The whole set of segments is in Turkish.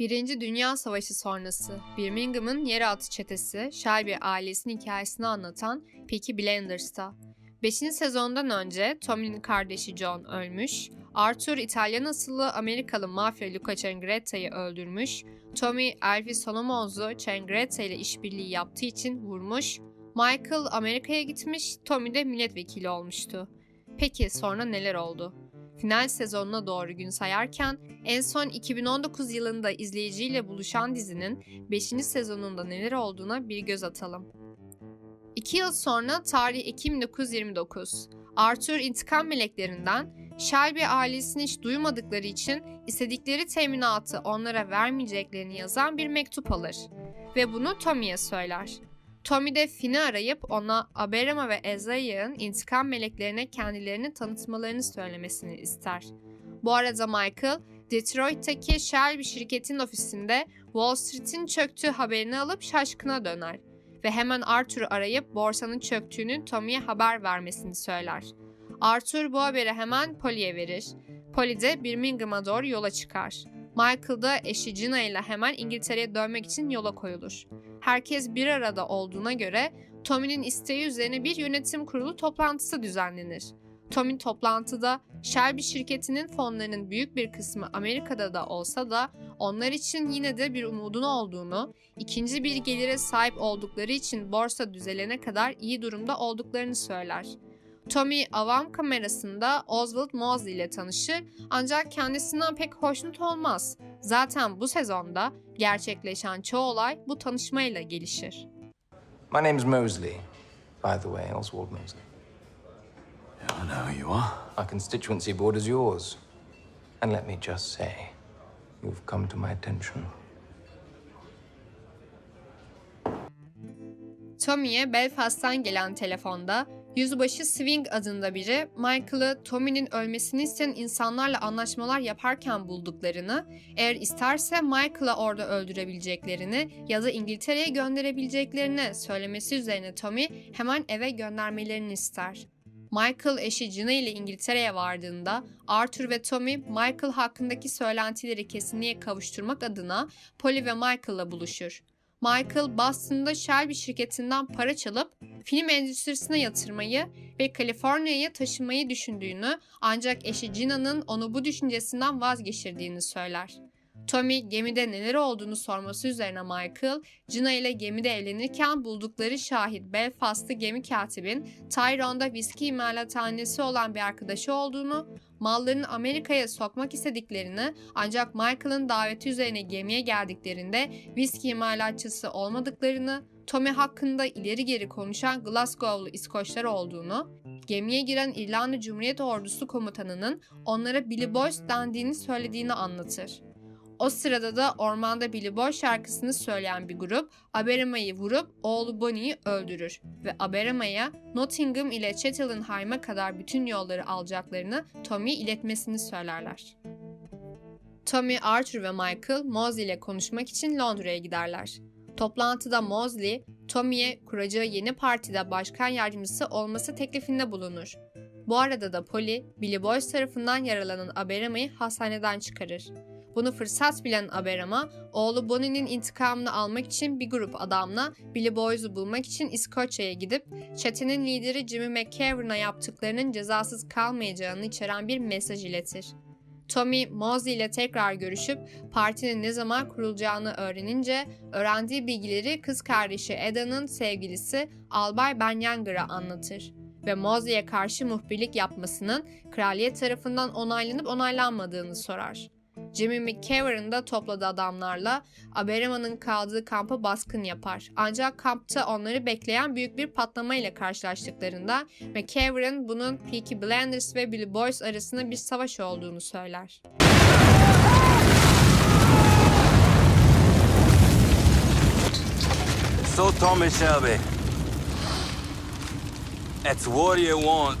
Birinci Dünya Savaşı sonrası Birmingham'ın yeraltı çetesi Shelby ailesinin hikayesini anlatan Peaky Blinders'ta. 5. sezondan önce Tommy'nin kardeşi John ölmüş, Arthur İtalyan asıllı Amerikalı mafya Luca Cengretta'yı öldürmüş, Tommy Elvis Solomonz'u Cengretta ile işbirliği yaptığı için vurmuş, Michael Amerika'ya gitmiş, Tommy de milletvekili olmuştu. Peki sonra neler oldu? Final sezonuna doğru gün sayarken en son 2019 yılında izleyiciyle buluşan dizinin 5. sezonunda neler olduğuna bir göz atalım. 2 yıl sonra tarih Ekim 1929. Arthur intikam meleklerinden Shelby ailesini hiç duymadıkları için istedikleri teminatı onlara vermeyeceklerini yazan bir mektup alır ve bunu Tommy'ye söyler. Tommy de Finn'i arayıp ona Aberama ve Ezra'nın intikam meleklerine kendilerini tanıtmalarını söylemesini ister. Bu arada Michael, Detroit'teki Shelby şirketinin ofisinde Wall Street'in çöktüğü haberini alıp şaşkına döner ve hemen Arthur'u arayıp borsanın çöktüğünü Tommy'ye haber vermesini söyler. Arthur bu haberi hemen Polly'e verir. Polly de Birmingham'a doğru yola çıkar. Michael da eşi Gina ile hemen İngiltere'ye dönmek için yola koyulur. Herkes bir arada olduğuna göre Tommy'nin isteği üzerine bir yönetim kurulu toplantısı düzenlenir. Tommy toplantıda Shelby şirketinin fonlarının büyük bir kısmı Amerika'da da olsa da onlar için yine de bir umudun olduğunu, ikinci bir gelire sahip oldukları için borsa düzelene kadar iyi durumda olduklarını söyler. Tommy avam kamerasında Oswald Mosley ile tanışır ancak kendisinden pek hoşnut olmaz. Zaten bu sezonda gerçekleşen çoğu olay bu tanışmayla gelişir. My name's Mosley, by the way, Oswald Mosley. I know who you are. Our constituency borders yours. And let me just say, you've come to my attention. Tommy'ye Belfast'tan gelen telefonda Yüzbaşı Swing adında biri Michael'ı Tommy'nin ölmesini isteyen insanlarla anlaşmalar yaparken bulduklarını, eğer isterse Michael'ı orada öldürebileceklerini ya da İngiltere'ye gönderebileceklerini söylemesi üzerine Tommy hemen eve göndermelerini ister. Michael eşi Gina ile İngiltere'ye vardığında Arthur ve Tommy Michael hakkındaki söylentileri kesinliğe kavuşturmak adına Polly ve Michael'la buluşur. Michael Boston'da Shelby şirketinden para çalıp film endüstrisine yatırmayı ve Kaliforniya'ya taşınmayı düşündüğünü ancak eşi Gina'nın onu bu düşüncesinden vazgeçirdiğini söyler. Tommy gemide neler olduğunu sorması üzerine Michael, Gina ile gemide evlenirken buldukları şahit Belfast'lı gemi katibin Tyrone'da viski imalathanesi olan bir arkadaşı olduğunu, mallarını Amerika'ya sokmak istediklerini ancak Michael'ın daveti üzerine gemiye geldiklerinde viski imalatçısı olmadıklarını, Tommy hakkında ileri geri konuşan Glasgow'lu İskoçlar olduğunu, gemiye giren İrlanda Cumhuriyet Ordusu komutanının onlara Billy Boys dendiğini söylediğini anlatır. O sırada da ormanda Billy Boy şarkısını söyleyen bir grup Aberama'yı vurup oğlu Bonnie'yi öldürür ve Aberama'ya Nottingham ile Cheltenham'a kadar bütün yolları alacaklarını Tommy iletmesini söylerler. Tommy, Arthur ve Michael Mosley ile konuşmak için Londra'ya giderler. Toplantıda Mosley, Tommy'ye kuracağı yeni partide başkan yardımcısı olması teklifinde bulunur. Bu arada da Polly, Billy Boys tarafından yaralanan Aberama'yı hastaneden çıkarır. Bunu fırsat bilen Aberama, oğlu Bonnie'nin intikamını almak için bir grup adamla Billy Boys'u bulmak için İskoçya'ya gidip çetenin lideri Jimmy McCaveren'a yaptıklarının cezasız kalmayacağını içeren bir mesaj iletir. Tommy, Mosley ile tekrar görüşüp partinin ne zaman kurulacağını öğrenince öğrendiği bilgileri kız kardeşi Eda'nın sevgilisi Albay Benyanger'a anlatır ve Mosley'e karşı muhbirlik yapmasının kraliyet tarafından onaylanıp onaylanmadığını sorar. Jimmy McCaverin da topladığı adamlarla Aberama'nın kaldığı kampa baskın yapar. Ancak kampta onları bekleyen büyük bir patlama ile karşılaştıklarında McCaverin bunun Peaky Blinders ve Billy Boys arasında bir savaş olduğunu söyler. So, Tommy Shelby. It's what you want.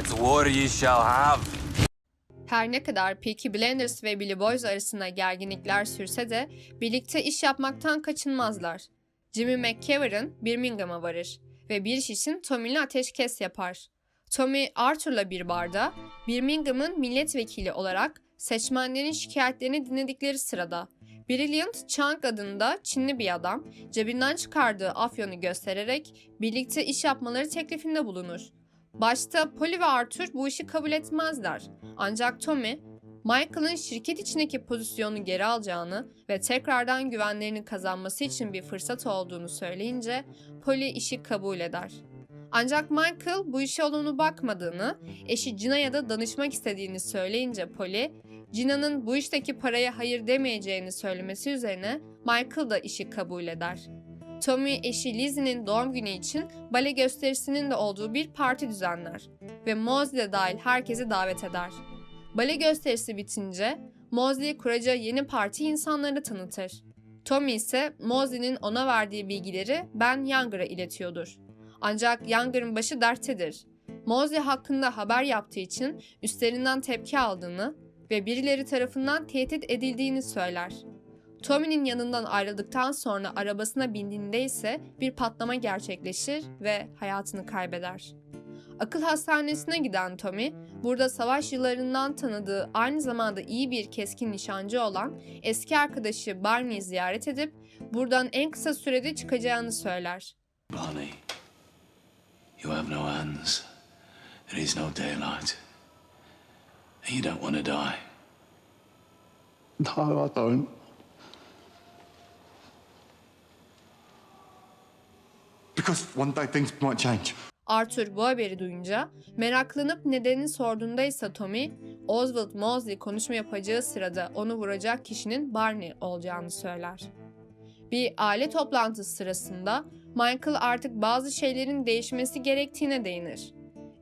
It's what you shall have. Her ne kadar Peaky Blinders ve Billy Boys arasında gerginlikler sürse de birlikte iş yapmaktan kaçınmazlar. Jimmy McCaverin Birmingham'a varır ve bir iş için Tommy ile ateşkes yapar. Tommy Arthur'la bir barda Birmingham'ın milletvekili olarak seçmenlerin şikayetlerini dinledikleri sırada Brilliant Chang adında Çinli bir adam cebinden çıkardığı afyonu göstererek birlikte iş yapmaları teklifinde bulunur. Başta Polly ve Arthur bu işi kabul etmezler. Ancak Tommy, Michael'ın şirket içindeki pozisyonu geri alacağını ve tekrardan güvenlerini kazanması için bir fırsat olduğunu söyleyince Polly işi kabul eder. Ancak Michael bu işe olumlu bakmadığını, eşi Gina'ya da danışmak istediğini söyleyince Polly, Gina'nın bu işteki paraya hayır demeyeceğini söylemesi üzerine Michael da işi kabul eder. Tommy eşi Lizzie'nin doğum günü için bale gösterisinin de olduğu bir parti düzenler ve Mosley de dahil herkesi davet eder. Bale gösterisi bitince Mosley kuracağı yeni parti insanlara tanıtır. Tommy ise Mosley'nin ona verdiği bilgileri Ben Younger'a iletiyordur. Ancak Younger'ın başı derttedir. Mosley hakkında haber yaptığı için üstlerinden tepki aldığını ve birileri tarafından tehdit edildiğini söyler. Tommy'nin yanından ayrıldıktan sonra arabasına bindiğinde ise bir patlama gerçekleşir ve hayatını kaybeder. Akıl hastanesine giden Tommy, burada savaş yıllarından tanıdığı aynı zamanda iyi bir keskin nişancı olan eski arkadaşı Barney'i ziyaret edip buradan en kısa sürede çıkacağını söyler. Barney, you have no hands. There is no daylight. And you don't want to die. No, I don't. Because one day things might change. Arthur bu haberi duyunca meraklanıp nedenini sorduğunda ise Tommy, Oswald Mosley konuşma yapacağı sırada onu vuracak kişinin Barney olacağını söyler. Bir aile toplantısı sırasında Michael artık bazı şeylerin değişmesi gerektiğine değinir.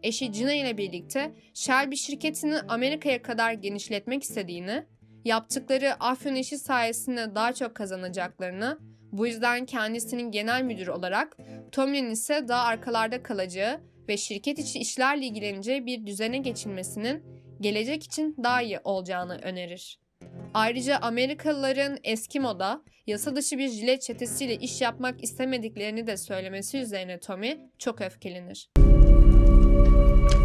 Eşi Gina ile birlikte Shelby şirketini Amerika'ya kadar genişletmek istediğini, yaptıkları afyon işi sayesinde daha çok kazanacaklarını, bu yüzden kendisinin genel müdür olarak Tomlin ise daha arkalarda kalacağı ve şirket içi işlerle ilgileneceği bir düzene geçilmesinin gelecek için daha iyi olacağını önerir. Ayrıca Amerikalıların eski moda, yasa dışı bir jilet çetesiyle iş yapmak istemediklerini de söylemesi üzerine Tommy çok öfkelenir.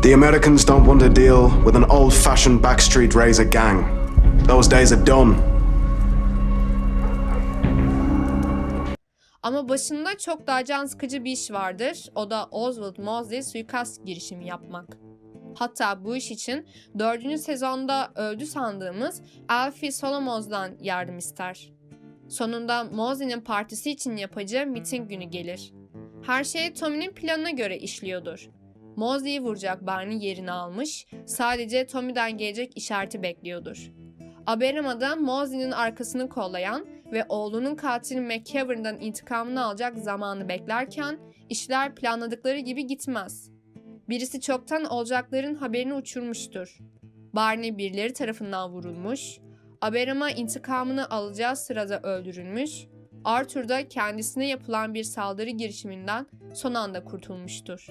The Americans don't want to deal with an old fashioned backstreet razor gang. Those days are done. Ama başında çok daha can sıkıcı bir iş vardır. O da Oswald Mosley suikast girişimi yapmak. Hatta bu iş için dördüncü sezonda öldü sandığımız Alfie Solomons'dan yardım ister. Sonunda Mosley'nin partisi için yapacağı miting günü gelir. Her şey Tommy'nin planına göre işliyordur. Mosley'i vuracak Barney yerini almış, sadece Tommy'den gelecek işareti bekliyordur. Aberama'da Mosley'nin arkasını kollayan ve oğlunun katili McKevern'dan intikamını alacak zamanı beklerken işler planladıkları gibi gitmez. Birisi çoktan olacakların haberini uçurmuştur. Barney birileri tarafından vurulmuş, Aberama intikamını alacağı sırada öldürülmüş, Arthur da kendisine yapılan bir saldırı girişiminden son anda kurtulmuştur.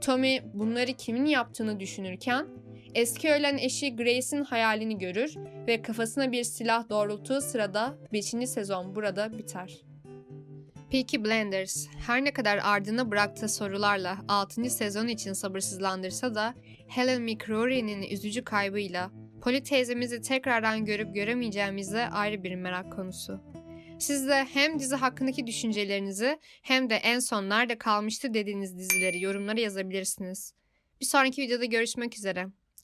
Tommy bunları kimin yaptığını düşünürken eski ölen eşi Grace'in hayalini görür ve kafasına bir silah doğrulttuğu sırada 5. sezon burada biter. Peaky Blinders her ne kadar ardına bıraktığı sorularla 6. sezon için sabırsızlandırsa da Helen McCrory'nin üzücü kaybıyla Polly teyzemizi tekrardan görüp göremeyeceğimiz de ayrı bir merak konusu. Siz de hem dizi hakkındaki düşüncelerinizi hem de en son nerede kalmıştı dediğiniz dizileri yorumlara yazabilirsiniz. Bir sonraki videoda görüşmek üzere.